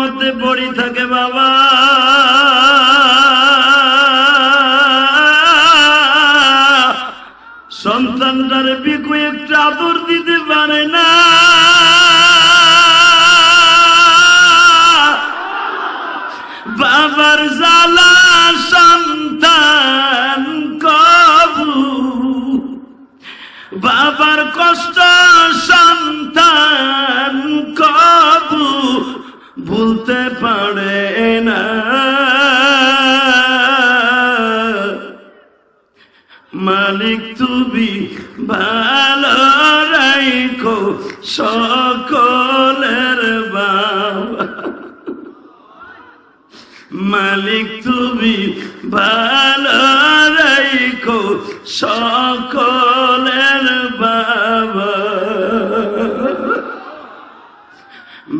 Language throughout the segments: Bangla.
মধ্যে পড়ি থাকে বাবা। সন্তানটারে বিকু একটু আদর দিতে পারে না। বাবার জ্বালা সন্তান কবু বাবার কষ্ট সন্তান ভুলতে পারে না। মালিক তুমি ভালো রাইখো সকলের বাবা। মালিক তুমি ভালো রাইখো সকলের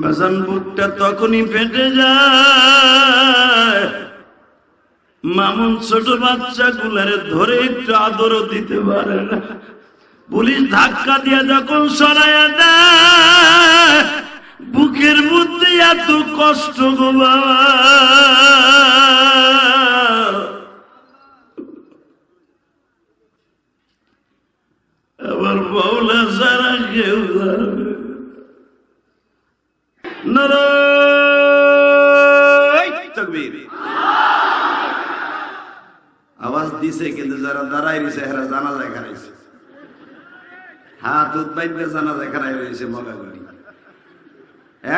বাজান বুকটা তখনই ফেটে যায়। মামুন ছোট বাচ্চা গুলারে ধরে একটু আদরও দিতে পারে না। পুলিশ ধাক্কা দিয়ে যখন সরাইয়া দেয়, বুকের মধ্যে এত কষ্ট গো বাবা। আবার বৌলা সারা কেউ আওয়াজ দিছে, কিন্তু যারা দাঁড়াই রয়েছে হেরা জানা যায় খারাইছে হাত উদ্বাইতে জানা যায় খারাই রয়েছে মগাগুলি।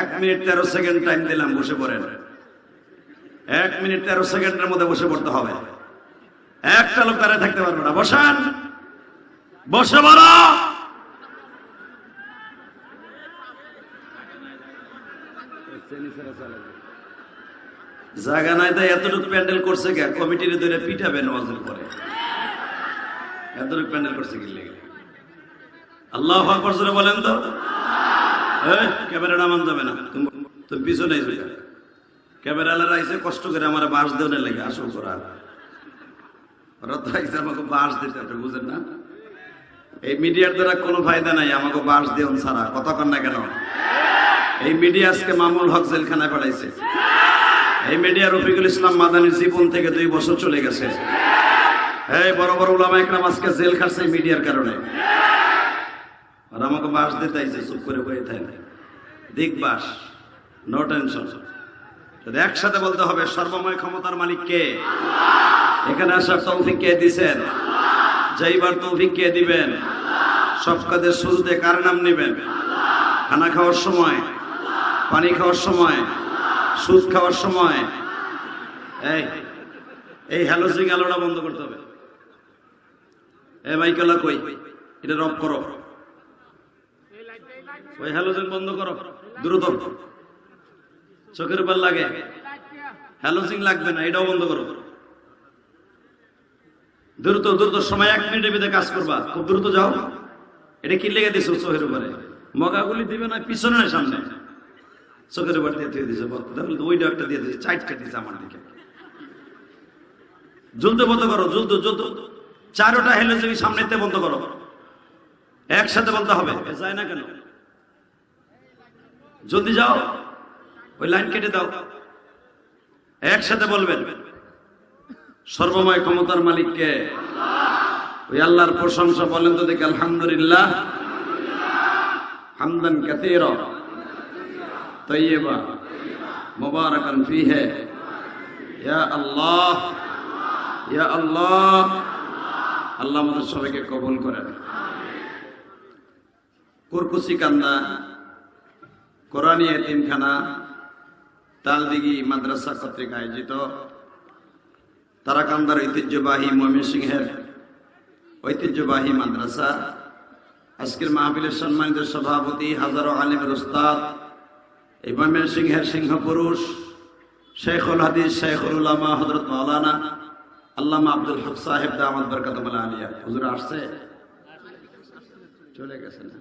এক মিনিট তেরো সেকেন্ড টাইম দিলাম, বসে পড়েন। এক মিনিট তেরো সেকেন্ডের মধ্যে বসে পড়তে হবে। একটা লোক দাঁড়ায় থাকতে পারবে না। বসান। বসে বড় জায়গা নাই তাই এতটুকু প্যান্ডেল করছে কে? কমিটির ধরে পিঠাবে নওয়াজের পরে। এতটুকু প্যান্ডেল করছে কি লেগে? আল্লাহ আকবর জোরে বলেন তো। এই, ক্যামেরা যাবে না। তুমি পিছনে এসে যাবে ক্যামেরা আইসে কষ্ট করে আমার বাঁশ দেওয়ার লেগে আসল করা ওরা তো আইসে আমাকে বাঁশ দিতে আপনি বুঝেন না? এই মিডিয়ার দ্বারা কোনো ফায়দা নাই আমাকে বাঁশ দেওয়ান ছাড়া। কন না কেন? এই মিডিয়া আজকে মামুল হক জেলখানায় পাঠাইছে। এই মিডিয়া রফিকুল ইসলাম মাদানির জীবন থেকে দুই বছর চলে গেছে। এই বড় বড় উলামা একরাম আজকে জেল খাটছে মিডিয়ার কারণে। আর আমাকে বাস দিতে আইছে, চুপ করে বয়ে থাকে দিক বাস নো টেনশন একসাথে বলতে হবে, সর্বময় ক্ষমতার মালিক কে? এখানে আসার তৌফিক কে দিছেন? যাইবার তৌফিক কে দিবেন? সব কাজের শুরুতে কার নাম নেবেন? খানা খাওয়ার সময় পানি খাওয়ার সময়, সুদ খাওয়ার সময়, এই এই হ্যালোজিং আলোটা বন্ধ করতে হবে। এ ভাই মাইকেলা কই? এটা রব করো। ওই হ্যালোজিং বন্ধ করো, দ্রুত। চোখের উপর লাগে। হ্যালোজিং লাগবে না, এটাও বন্ধ করো। দ্রুত দ্রুত, সময় এক মিনিটের ভিতরে কাজ করবা। খুব দ্রুত যাও। এটা কি লেগে দিছো চোখের উপরে? মগাগুলি দিবে না, পিছনে সামনে? চোখের উপর দিয়ে দিয়ে দিছে তাহলে তো ওইটা একটা দিয়ে দিয়েছে চারটা দিয়েছে আমার দিকে। জ্বলতে বন্ধ করো জ্বলতে জ্বলতে চারোটা হেলে যদি সামনেতে বন্ধ করো, একসাথে বলতে হবে যায় না কেন? জলদি যাও, ওই লাইন কেটে দাও। একসাথে বলবেন, সর্বময় ক্ষমতার মালিককে। ওই আল্লাহর প্রশংসা বলেন তো দেখে, আলহামদুলিল্লাহ। হামদান কাতিরা তৈয়বা মুবারাকান ফিহে ইয়া আল্লাহ ইয়া আল্লাহ আল্লাহ আমাদের সবাইকে কবুল করেন। কুরকুসি কান্দা কোরআনী এতিমখানা তালদিঘি মাদ্রাসা কর্তৃক আয়োজিত তারাকান্দার ঐতিহ্যবাহী ময়মনসিংহের ঐতিহ্যবাহী মাদ্রাসা। আজকের মাহফিলের সম্মানিত সভাপতি হাজারো আলিমের উস্তাদ এই ময়মনসিংহের সিংহ পুরুষ শেখুল হাদিস শেখুল উলামা হজরত মাওলানা আল্লামা আব্দুল হক সাহেব দামাদ বরকাত আলিয়া। হুজুর আসছে? চলে গেছে না।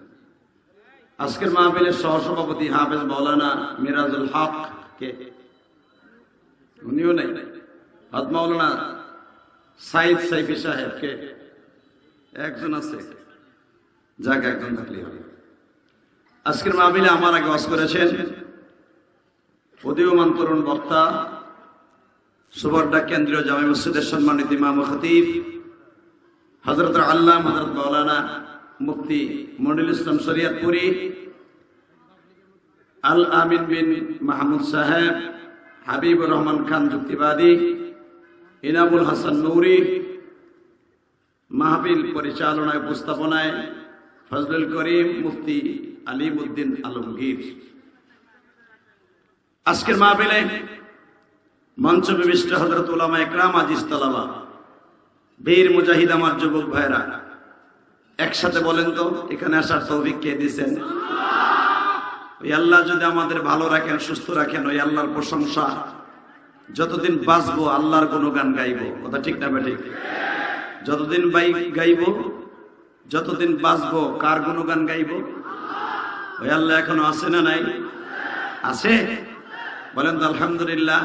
আজকের মাহফিলের সহসভাপতি হাফেজ মৌলানা মিরাজুল হক কে? উনিও নেই। হাত মৌলানা সাইদ সাইফি সাহেব কে? একজন আছে। যাক, একজন থাকলে হবে। আজকের মাহফিলে আমার আগে ওয়াজ করেছেন উদীয়মান তরুণ বক্তা, সুবর্ণা কেন্দ্রীয় জামে মসজিদের সম্মানিত ইমাম খতিব হজরত আল্লাহ হজরত মৌলানা মুফতি মনিল ইসলাম শরিয়াতপুরি, আল আমিন বিন মাহমুদ সাহেব, হাবিবুর রহমান খান যুক্তিবাদী, ইনামুল হাসান নৌরি মাহবিল পরিচালনায়, উপস্থাপনায় ফজলুল করিম মুফতি আলিমুদ্দিন আলমগীর। আজকের মাহবিলে মঞ্চ বিশিষ্ট হজরত উলামা একরাম আজিজ তালাবা, বীর মুজাহিদ আমার যুবক ভাইরা একসাথে বলেন তো, এখানে আসার তৌফিক কে দিয়েছেন? ওই আল্লাহ যদি আমাদের ভালো রাখেন, সুস্থ রাখেন, ওই আল্লাহর প্রশংসা, যতদিন বাঁচবো, আল্লাহর কোনো গান গাইবো। কথা ঠিক না বেঠিক যতদিন গাইবো, যতদিন বাঁচবো, কার গুণগান গাইবো? ওই আল্লাহ এখনও আছে না নাই? আছে? বলেন তো আলহামদুলিল্লাহ।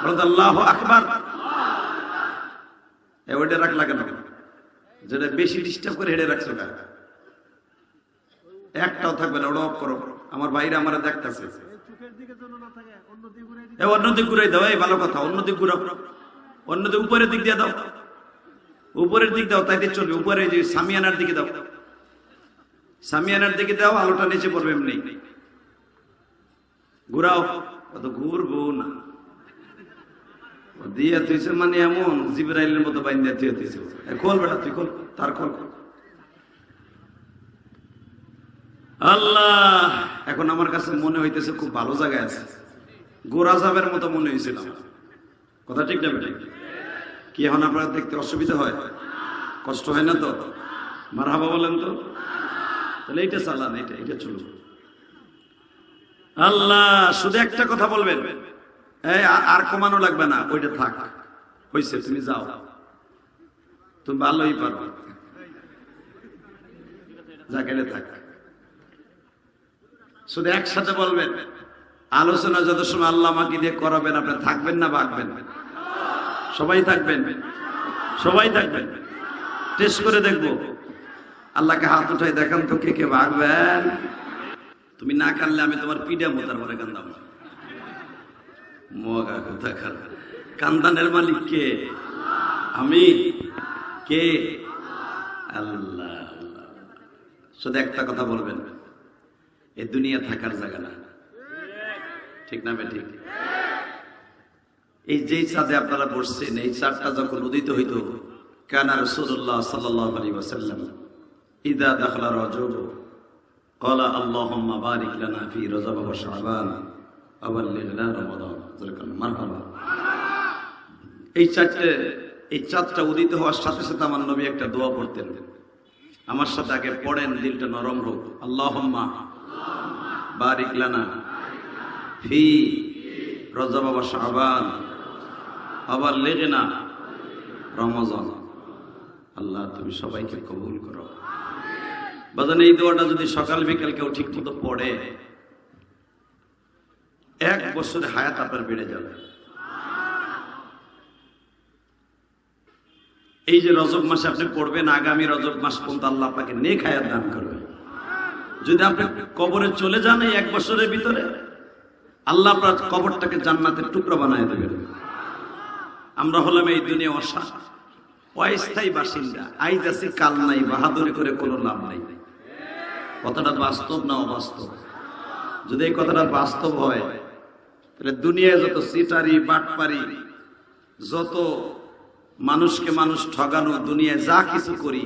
বলেন তো আল্লাহ আকবার ওইটা রাখলা যেটা বেশি ডিস্টার্ব করে হেঁটে রাখছো একটাও থাকবে না, ওটা অফ করো। আমার বাইরে আমার দেখতেছে। ভালো কথা উপরের দিক দিয়ে দাও। উপরের দিক দাও চলবে। উপরে যে সামিয়ানার দিকে দাও। সামিয়ানার দিকে দাও, আলোটা নিচে পড়বে এমনি। ঘুরাও। অত ঘুরবো না। দিয়ে তুইছে মানে এমন জিবরাইলের মতো বাইন দিয়ে তুই তুইছে খোল বেটা, তুই খোল, তার খোল আল্লাহ, এখন আমার কাছে মনে হইতেছে খুব ভালো জায়গায় আছে। গোরা যাবের মতো মনে হয়েছিল কথা ঠিক না বেটা? কি এখন আপনার দেখতে অসুবিধা হয়? কষ্ট হয় না তো? মার হাবা বলেন তো? তাহলে এইটা চালান এটা এটা চলুন। আল্লাহ, শুধু একটা কথা বলবেন। এই, আর কমানো লাগবে না, ওইটা থাক। হইছে, তুমি যাও। তুমি ভালোই পারো। যা গেলে থাক। শুধু একসাথে বলবেন। আলোচনা যত সময় আল্লাহ আমাকে দিয়ে করাবেন, আপনি থাকবেন না, ভাগবেন। সবাই থাকবেন। সবাই থাকবেন। টেস্ট করে দেখব। আল্লাহকে হাত উঠাই দেখান তো কে কে ভাগবেন। তুমি না কানলে আমি তোমার পিডা মোতার পরে কান্দাম। মগা কথা খান। কান্দানের মালিক কে? আমি। কে? আল্লাহ আল্লাহ। শুধু একটা কথা বলবেন। এ দুনিয়া থাকার জায়গা না। ঠিক না ঠিক এই যেই চাঁদে আপনারা বসছেন, এই চাঁদটা যখন উদিত হইত, কানা রসুল্লাহ সাল্লাহ আলী ওয়াসাল্লাম, ইদা দাখলা রজব قال اللهم بارك لنا في رجب وشعبان وبلغنا رمضان যেরকম মারহাবা এই চারটে এই চাঁদটা উদিত হওয়ার সাথে সাথে আমার নবী একটা দোয়া পড়তেন আমার সাথে আগে পড়েন দিলটা নরম হোক আল্লাহম্মা বারিক লানা ফি রজব ওয়া শাবান আবার লেগে না রমজান আল্লাহ তুমি সবাইকে কবুল করো বাজান এই দোয়াটা যদি সকাল বিকাল কেউ ঠিক মতো পড়ে, এক বছরে হায়াত আপনার বেড়ে যাবে। এই যে রজব মাসে আপনি পড়বেন, আগামী রজব মাস পর্যন্ত আল্লাহ আপনাকে নেক হায়াত দান করবে। যদি আপনি কবরে চলে যান এই এক বছরের ভিতরে, আল্লাহ আপনার কবরটাকে জান্নাতের টুকরো বানায় দেবেন। আমরা হলাম এই দুনিয়া অসা অস্থায়ী বাসিন্দা। আইজ আছি, কাল নাই, বাহাদুরি করে কোনো লাভ নাই। কথাটা বাস্তব না অবাস্তব? যদি এই কথাটা বাস্তব হয়, তাহলে দুনিয়ায় যত সিটারি, বাটপারি, যত মানুষকে মানুষ ঠগানো, দুনিয়ায় যা কিছু করি,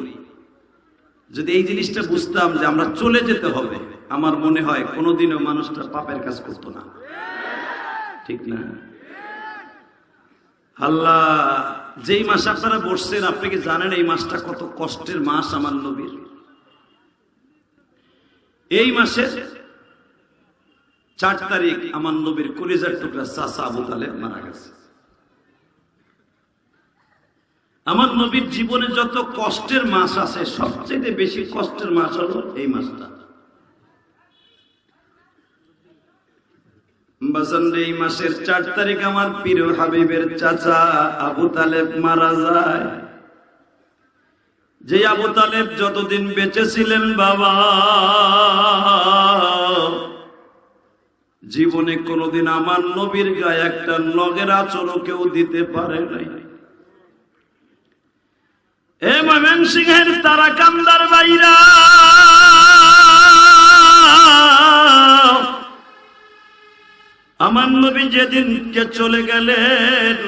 যদি এই জিনিসটা বুঝতাম যে আমরা চলে যেতে হবে, আমার মনে হয় কোনোদিনও মানুষটা পাপের কাজ করতো না। ঠিক না? আল্লাহ, যেই মাসে আপনারা বসছেন, আপনি কি জানেন এই মাসটা কত কষ্টের মাস আমার নবীর? এই মাসে চার তারিখ আমার নবীর কলিজার টুকরা চাষা আবু তালেব মারা গেছে। আমার নবীর জীবনে যত কষ্টের মাস আছে সবচেয়ে বেশি কষ্টের মাস হলো এই মাসটা। এই মাসের চার তারিখ আমার প্রিয় হাবিবের চাচা আবু তালেব মারা যায়। যে আবু তালেব যতদিন বেঁচে ছিলেন বাবা, জীবনে কোনোদিন আমার নবীর গায়ে একটা নগের আচরও কেউ দিতে পারে নাই। এ ময়মন সিংহের তারা কান্দার বাইরা, আমার নবী যেদিনকে চলে গেলেন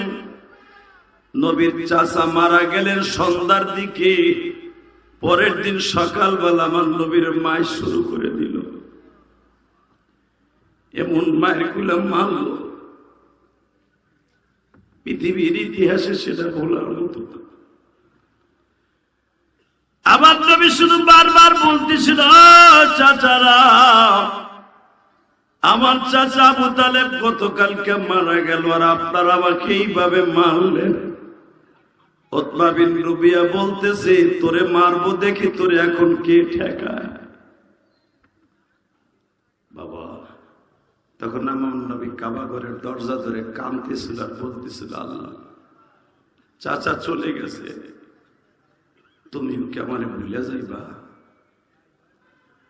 নবীর চাচা মারা গেলেন সন্ধ্যার দিকে। পরের দিন সকালবেলা আমার নবীর মায় শুরু করে দিল। এমন মায়েরগুলা মারল। পৃথিবীর ইতিহাসে সেটা ভোলার মতো না। আবার নবী শুধু বারবার বলতেছিল "ও চাচারা, আমার চাচা আবু তালেব গতকালকে মারা গেল আর আপনারা আমাকে এইভাবে মারলেন। ওতমা বিন রুবিয়া বলতেছে, তোরে মারবো দেখি তোরে এখন কে ঠেকায়? বাবা, তখন আমার নবী কাবা ঘরের দরজা ধরে কাঁদতেছিল আর বলতেছিল, আল্লাহ, চাচা চলে গেছে। তুমিও কেমন ভুলে যাইবা?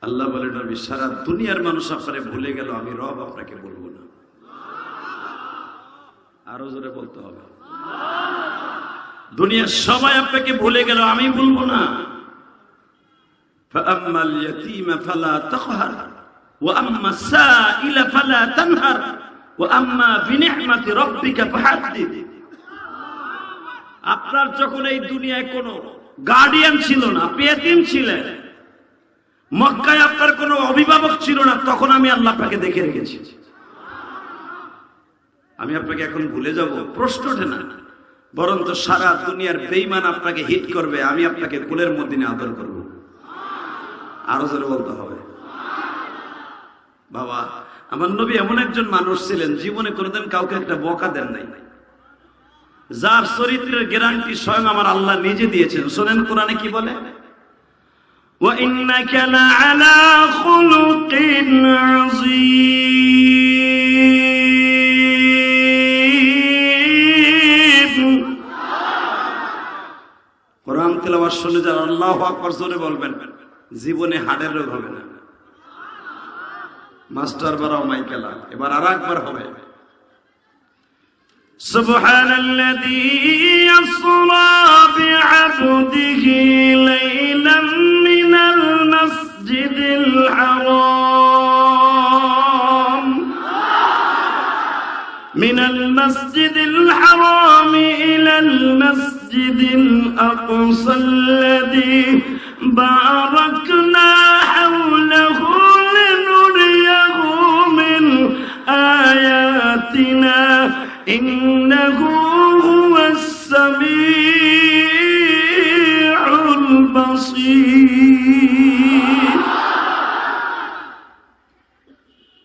আল্লাহ বলে, নবী, সারা দুনিয়ার মানুষ আপনারে ভুলে গেল, আমি রব আপনাকে বলব না। আরও জোরে বলতে হবে। দুনিয়ার সবাই আপনাকে ভুলে গেল, আমি ভুলবো না। আপনার যখন এই দুনিয়ায় কোনো গার্ডিয়ান ছিল না পেয়েতিম ছিলেন, মক্কায় আপনার কোনো অভিভাবক ছিল না, তখন আমি আল্লাহ আপনাকে দেখে রেখেছি। আমি আপনাকে এখন ভুলে যাব, প্রশ্ন না। বরং তো সারা দুনিয়ার বেইমান আপনাকে হিট করবে আমি আপনাকে কুলের মধ্যে নিয়ে আদর করব আরো জোরে বলতে হবে বাবা আমার নবী এমন একজন মানুষ ছিলেন জীবনে কোনোদিন কাউকে একটা বকা দেন নাই যার চরিত্রের গ্যারান্টি স্বয়ং আমার আল্লাহ নিজে দিয়েছেন শোনেন কোরআনে কি বলে وإنك لعلى خلق عظيم তেলাওয়াত শুনে যারা আল্লাহু আকবার জোরে বলবেন জীবনে হাড়ের রোগ হবে না মাস্টার বারাও মাইকেলা এবার আর একবার হবে سبحان الذي يسرى بعبده ليلا من المسجد الحرام من المسجد الحرام إلى المسجد الأقصى الذي باركنا حوله لنريه من آياتنا. إنه هو السميع البصير.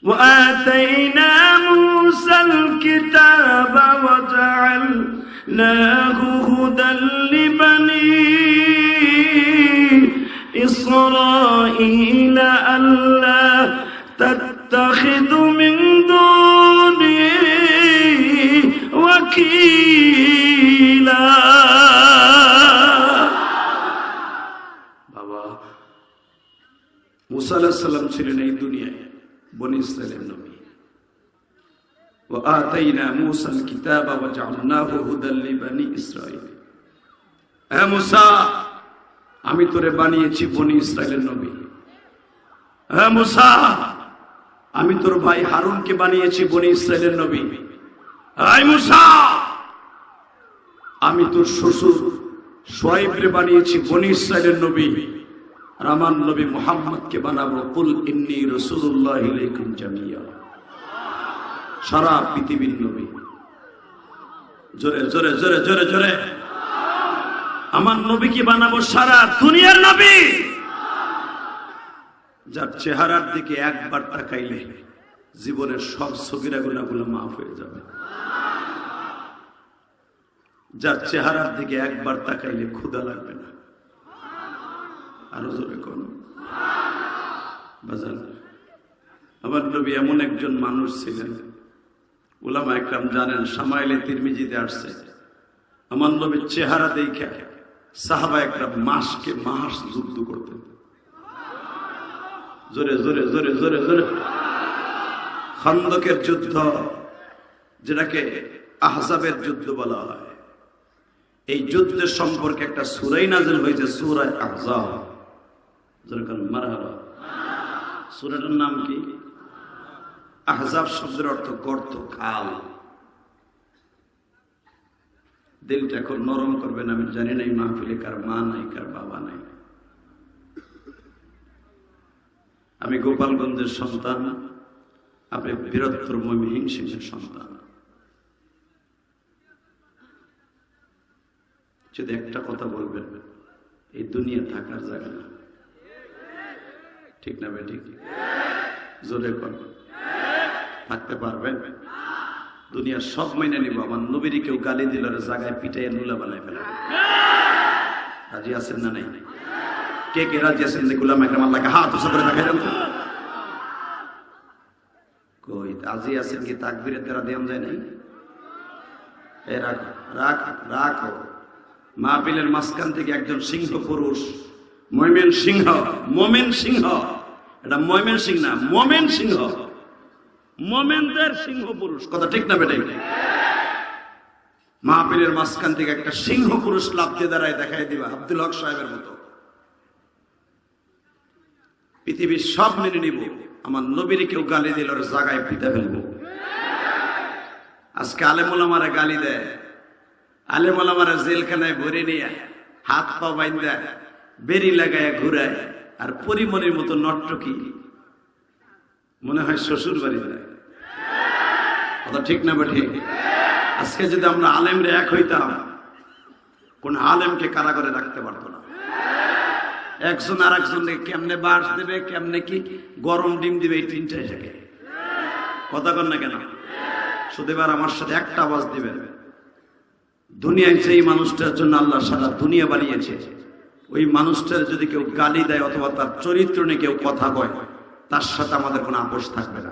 وآتينا موسى الكتاب وجعلناه هدى لبني إسرائيل ألا تتخذوا من دوني وكيلا বাবা মুসা আলাহিস সালাম ছিলেন এই দুনিয়ায় বনি ইসরায়েলের নবী وآتينا موسى الكتاب وجعلناه هدى لبني إسرائيل হে মুসা আমি তোরে বানিয়েছি বনি ইসরায়েলের নবী হে মুসা আমি তোর ভাই হারুনকে বানিয়েছি বনি ইসরায়েলের নবী হে মুসা আমি তোর শ্বশুর সোয়াইবরে বানিয়েছি বনি ইসরায়েলের নবী আর আমার নবী মোহাম্মদকে বানাবো কুল ইন্নি রসুল্লাহ ইলাইকুম জামিয়া সারা পৃথিবীর নবী। জোরে জোরে জোরে জোরে জোরে। আমার নবীকে বানাবো? সারা দুনিয়ার নবী। যার চেহারার দিকে একবার তাকাইলে জীবনের সব সগিরা গুণাগুলো মাফ হয়ে যাবে। যার চেহারার দিকে একবার তাকাইলে ক্ষুদা লাগবে না। আরও জোরে কোন। বাজান, আমার নবী এমন একজন মানুষ ছিলেন উলামা একরাম জানেন, সামাইলে তিরমিজিতে আসছে। আমার নবীর চেহারা দেখে সাহাবা একরাম মাসকে মাস যুদ্ধ করতেন। জোরে জোরে জোরে জোরে জোরে। খন্দকের যুদ্ধ, যেটাকে আহজাবের যুদ্ধ বলা হয়। এই যুদ্ধের সম্পর্কে একটা সুরাই নাজিল হয়েছে, সুরায় আহজাব। সুরাটার নাম কি? আহজাব শব্দের অর্থ গর্ত, খাল। দিলটা এখন নরম করবেন, আমি জানি না এই মাহফিলে কার মা নাই, কার বাবা নাই। আমি গোপালগঞ্জের সন্তান, আপনি বীরত্তর মমিহিং সিংহের সন্তান। যদি একটা কথা বলবেন, এই দুনিয়া থাকার জায়গা না। ঠিক না বে ঠিক? জোরে কর থাকতে পারবেন। দুনিয়া সব মেনে নিব। আমার নবীরই কেউ গালি দিল জায়গায় পিটাইয়া নুলা বানায় ফেলা রাজি আছেন না নাই? কে কে রাজি আছেন? গুলাম একরাম আল্লাহকে হাত উঁচু করে দেখাই কই, রাজি আছেন কি তাকবীরের দ্বারা দেন যায় নাই? এ, রাখো, রাখ, রাখো। মাহফিলের মাঝখান থেকে একজন সিংহ পুরুষ ময়মেন সিংহ, মোমেন সিংহ। এটা ময়মেন সিং না, মোমেন সিংহ। মোমেনদের সিংহ পুরুষ কথা ঠিক না বেটাই? মাহফিলের মাঝখান থেকে একটা সিংহ পুরুষ লাভ দিয়ে দাঁড়ায় দেখাই দিবা, আব্দুল হক সাহেবের মতো। পৃথিবীর সব মেনে নিব, আমার নবীর কেউ গালি দিল ওর জায়গায় পিতা ফেলব। আজকে আলেমুলামারা গালি দেয়, আলেমুলামারা জেলখানায় ভরে নিয়ে হাত পা বাইন্দা, বেরি লাগায় ঘুরায়, আর পরিমনির মতো নট্টকি। মনে হয় শ্বশুর বাড়ি যায় কথা ঠিক না বা ঠিক আজকে যদি আমরা আলেমরে এক হইতাম, কোন আলেমকে কারাগারে রাখতে পারতো না। একজন আর একজনকে কেমনে বাস দেবে, কেমনে কি গরম ডিম দিবে, এই তিনটাই জায়গায় কথা কন না কেন? শুধু এবার আমার সাথে একটা আওয়াজ দিবেন। দুনিয়ায় যেই মানুষটার জন্য আল্লাহ সারা দুনিয়া বানিয়েছে, ওই মানুষটার যদি কেউ গালি দেয় অথবা তার চরিত্র নিয়ে কেউ কথা কয়, তার সাথে আমাদের কোনো আপোষ থাকবে না।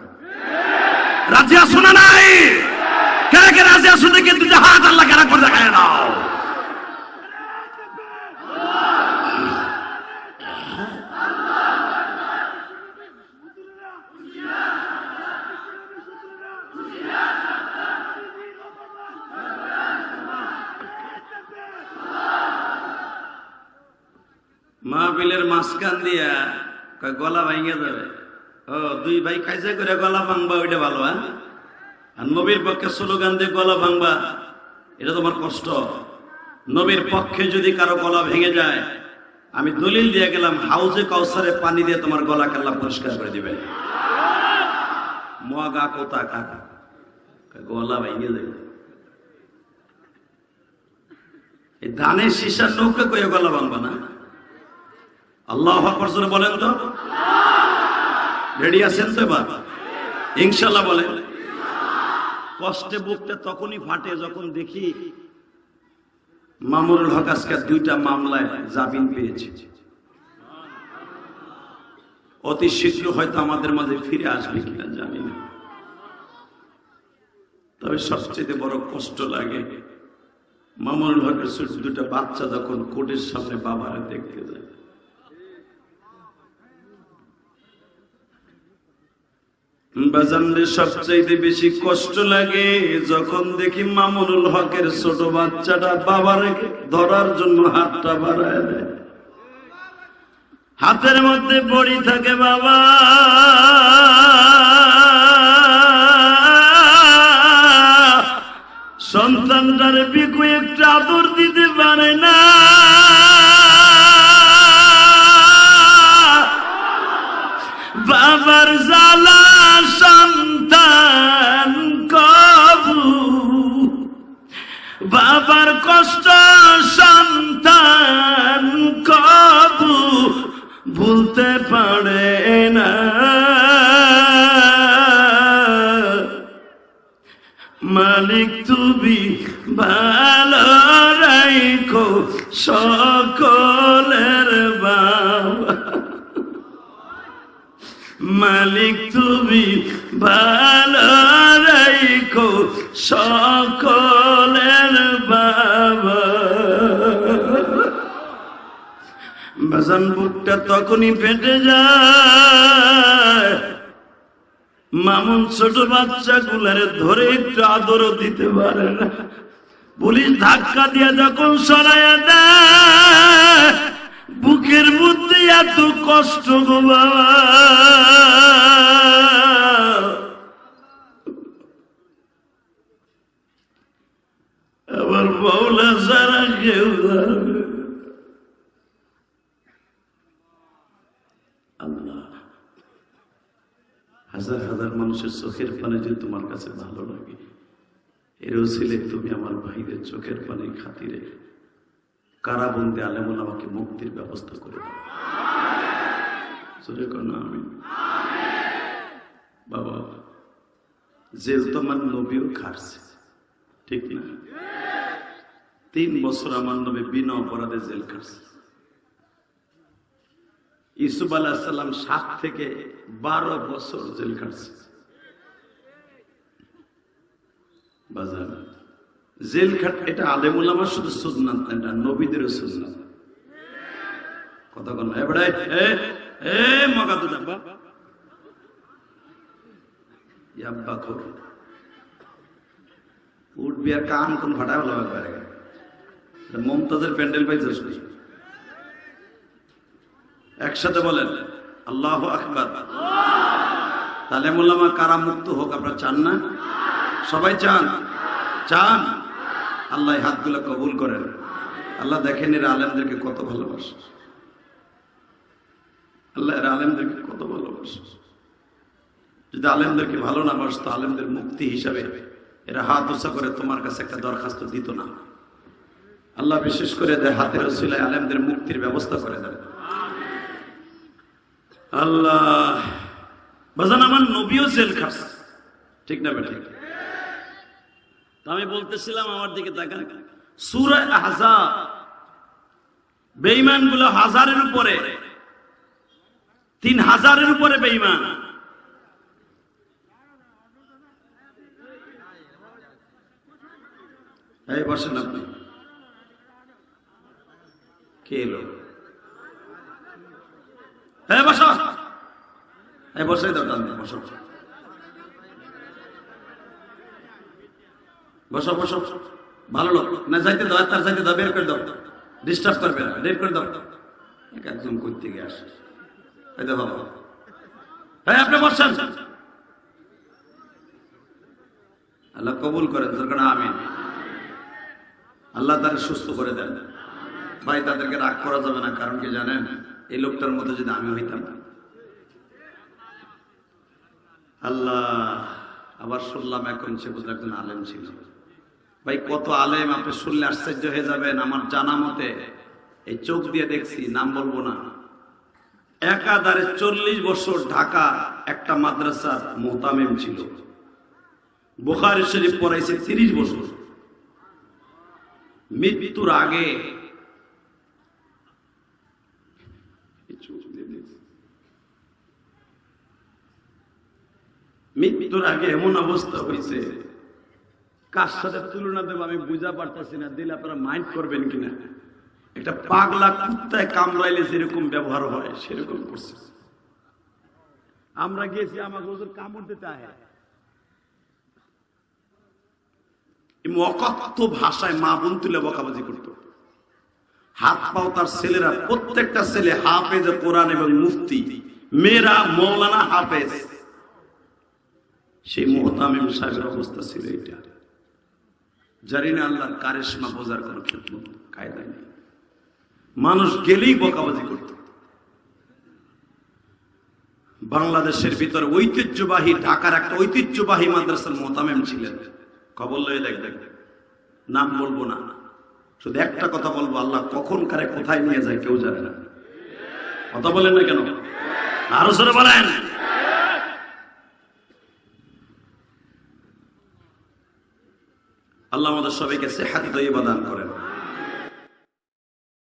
রাজি আসো না নাই? কে কে রাজি আসো দেখে দুটো হাত আল্লাহ কেনা করে দেখায় নাও। মাহবিলের মাঝখান দিয়া গলা ভাঙে যাবে? ও, দুই ভাই খাইছে করে গলা ভাঙবা, ওইটা ভালো হ্যাঁ? আর নবীর পক্ষে স্লোগান দিয়ে গলা ভাঙবা, এটা তোমার কষ্ট। নবীর পক্ষে যদি কারও গলা ভেঙে যায়, আমি দলিল দিয়ে গেলাম, হাউজে কাউসারে পানি দিয়ে তোমার গলা কাল্লা পরিষ্কার করে দিবে কাকা? গলা ভেঙে যাবে এই ধানের নৌকা কয়ে গলা ভাঙবা না? আল্লাহ বলেন তো। রেডি আছেন তো এবার? ইনশাল্লাহ বলেন। কষ্টে বুকটা তখনই ফাটে যখন দেখি মামুরুল হক আজকে দুইটা মামলায় জামিন পেয়েছে। অতি শীঘ্র হয়তো আমাদের মাঝে ফিরে আসবে কিনা জানি না। তবে সবচেয়ে বড় কষ্ট লাগে মামুনুল হকের দুটা বাচ্চা যখন কোর্টের সামনে বাবারা দেখতে যায়। বাজানরে সবচাইতে বেশি কষ্ট লাগে যখন দেখি মামুনুল হকের ছোট বাচ্চাটা বাবার ধরার জন্য হাতটা বাড়ায় দেয়। হাতের মধ্যে বড়ি থাকে বাবা। সন্তানটারে বিকু একটু আদর দিতে পারে না। বাবার জ্বালা মালিক, তুমি ভালো রাইখো সকলের বাবা। মালিক, তুমি ভালো রাইখো সকলের বাবা। বাজান বুকটা তখনই ফেটে যায় মামুন ছোট বাচ্চা গুলারে ধরে একটু আদরও দিতে পারে না। পুলিশ ধাক্কা দিয়ে যখন সরাইয়া দেয়, বুকের মধ্যে এত কষ্ট বাবা। আবার বউলা সারা কেউ ধরবে না। আল্লাহ হাজার হাজার মানুষের চোখের পানি যে তোমার কাছে ভালো লাগে এরও ছিলে তুমি আমার ভাইদের চোখের পানি খাতিরে কারাবন্দি আলেমন আমাকে মুক্তির ব্যবস্থা করে আমি বাবা, জেল তোমার নবীও খাটছে, ঠিক না? তিন বছর আমার নবী বিনা অপরাধে জেল খাটছে। ইসুফ আলাহিসাল্লাম সাত থেকে বারো বছর জেল কাটছে বাজার। জেল খাট এটা আলেমুল্লামা শুধু সুজনাত না, এটা নবীদেরও সুজনাত কথা বল এবারে এ মগা তো যাবা ইয়াব্বা খোর। উঠবি আর কান কোন ফাটায় ভালো একবারে। মমতাজের প্যান্ডেল পাইছে একসাথে বলেন, আল্লাহ আকবার। তাহলে মোল্লামা কারা মুক্ত হোক, আপনারা চান না? সবাই চান? চান? আল্লাহ হাতগুলো কবুল করেন। আল্লাহ দেখেন এর আলেমদেরকে কত ভালোবাসে। আল্লাহ এর আলেমদেরকে কত ভালোবাসে। যদি আলেমদেরকে ভালো না বাসতো, আলেমদের মুক্তি হিসাবে এরা হাত উঁচা করে তোমার কাছে একটা দরখাস্ত দিত না। আল্লাহ বিশেষ করে হাতের রসিলায় আলেমদের মুক্তির ব্যবস্থা করে দেয় আল্লাহ, বাজান আমার নবীও জেল খাস ঠিক না বেটা? আমি বলতেছিলাম আমার দিকে তাকান। সুরা আহজাব বেঈমানগুলো হাজারের উপরে, তিন হাজারের উপরে বেঈমান। এই বসেন আপনি। কে এলো? হ্যাঁ বসো। এই, বসাই দাও, টান বসো। বসো বসো। ভালো লোক। না, যাইতে দাও তার যাইতে দাও, বের করে দাও। ডিস্টার্ব করবে না, বের করে দাও। এক একজন করতে গিয়ে আসে। এই দেখো। হ্যাঁ আপনি বসেন। আল্লাহ কবুল করেন দরকার আমিন। আল্লাহ তারা সুস্থ করে দেন। ভাই, তাদেরকে রাগ করা যাবে না, কারণ কি জানেন? এই লোকটার মধ্যে যদি আমি হইতাম। আল্লাহ, আবার শুনলাম এখন সে বোধহয় একজন আলেম ছিল। ভাই, কত আলেম, আপনি শুনলে আশ্চর্য হয়ে যাবেন আমার জানা মতে। এই চোখ দিয়ে দেখছি, নাম বলব না। একাধারে চল্লিশ বছর ঢাকা একটা মাদ্রাসার মোহতামেম ছিল। বুখারি শরীফ পড়াইছে তিরিশ বছর। মৃত্যুর আগে মৃত্যুর আগে এমন অবস্থা হয়েছে। কার সাথে তুলনা দেবো আমি বুঝা পারতেছি না, দিলে আপনারা মাইন্ড করবেন কিনা? একটা পাগলা কুত্তায় কামড়াইলে যেরকম ব্যবহার হয়, সেরকম করছে। আমরা গেছি আমাকে ওদের কামড় দিতে এমন অকথ্য ভাষায় মা বোন তুলে বকাবাজি করতো। হাত পাও তার ছেলেরা, প্রত্যেকটা ছেলে হাফেজ, কোরআন এবং মুফতি। মেয়েরা মৌলানা হাফেজ। সেই মোহতামিম সাহেবের অবস্থা ছিল এটা জানি না আল্লাহর কারিশমা বোঝার কোনো ক্ষেত্র কায়দা নেই। মানুষ গেলেই বকাবাজি করত। বাংলাদেশের ভিতরে ঐতিহ্যবাহী, ঢাকার একটা ঐতিহ্যবাহী মাদ্রাসার মোতামেম ছিলেন। খবর লয়ে দেখ দেখ। নাম বলব না। শুধু একটা কথা বলব, আল্লাহ কখন কারে কোথায় নিয়ে যায় কেউ জানে না। কথা বলেন না কেন? আরও সরে বলেন। আল্লাহ আমাদের সবাইকে সেহাতি তৈবা দান করেন।